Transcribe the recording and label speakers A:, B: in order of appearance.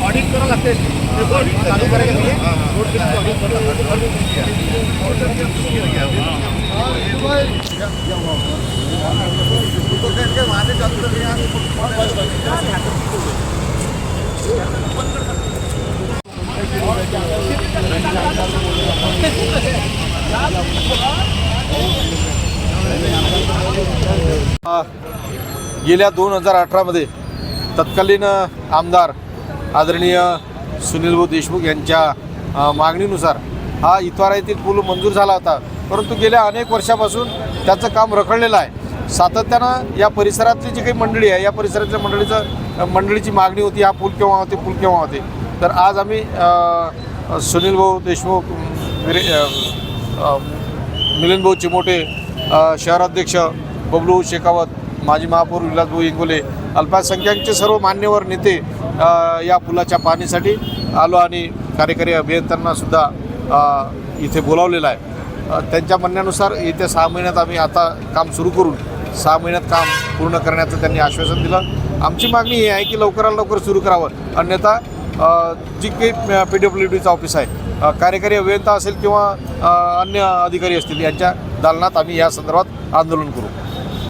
A: Audit करावं लागते चालू करायला ऑडिट करावं गेल्या दोन हजार अठरामध्ये तत्कालीन आमदार आदरणीय सुनीलभाऊ देशमुख यांच्या मागणीनुसार हा इतवारा येथील पूल मंजूर झाला होता. परंतु गेल्या अनेक वर्षापासून त्याचं काम रखडलेलं आहे. सातत्यानं या परिसरातली जी काही मंडळी आहे या परिसरातल्या मंडळीचं मंडळीची मागणी होती हा पूल केव्हा होते पूल केव्हा होते. तर आज आम्ही सुनील सुनीलभाऊ देशमुख विरे अ, मिलिंद भाऊ चिमोटे शहराध्यक्ष बबलू शेखावत माजी महापौर विलासभाऊ इंगोले अल्पसंख्याकचे सर्व मान्यवर नेते या पुलाच्या पाहणीसाठी आलो आणि कार्यकारी अभियंत्यांनासुद्धा इथे बोलावलेलं आहे. त्यांच्या म्हणण्यानुसार येत्या सहा महिन्यात आम्ही आता काम सुरू करून सहा महिन्यात काम पूर्ण करण्याचं त्यांनी आश्वासन दिलं. आमची मागणी ही आहे की लवकरात लवकर सुरू करावं. अन्यथा जी काही पी डब्ल्यू डीचं ऑफिस आहे कार्यकारी अभियंता असेल किंवा अन्य अधिकारी असतील यांच्या दालनात आम्ही या संदर्भात आंदोलन करू.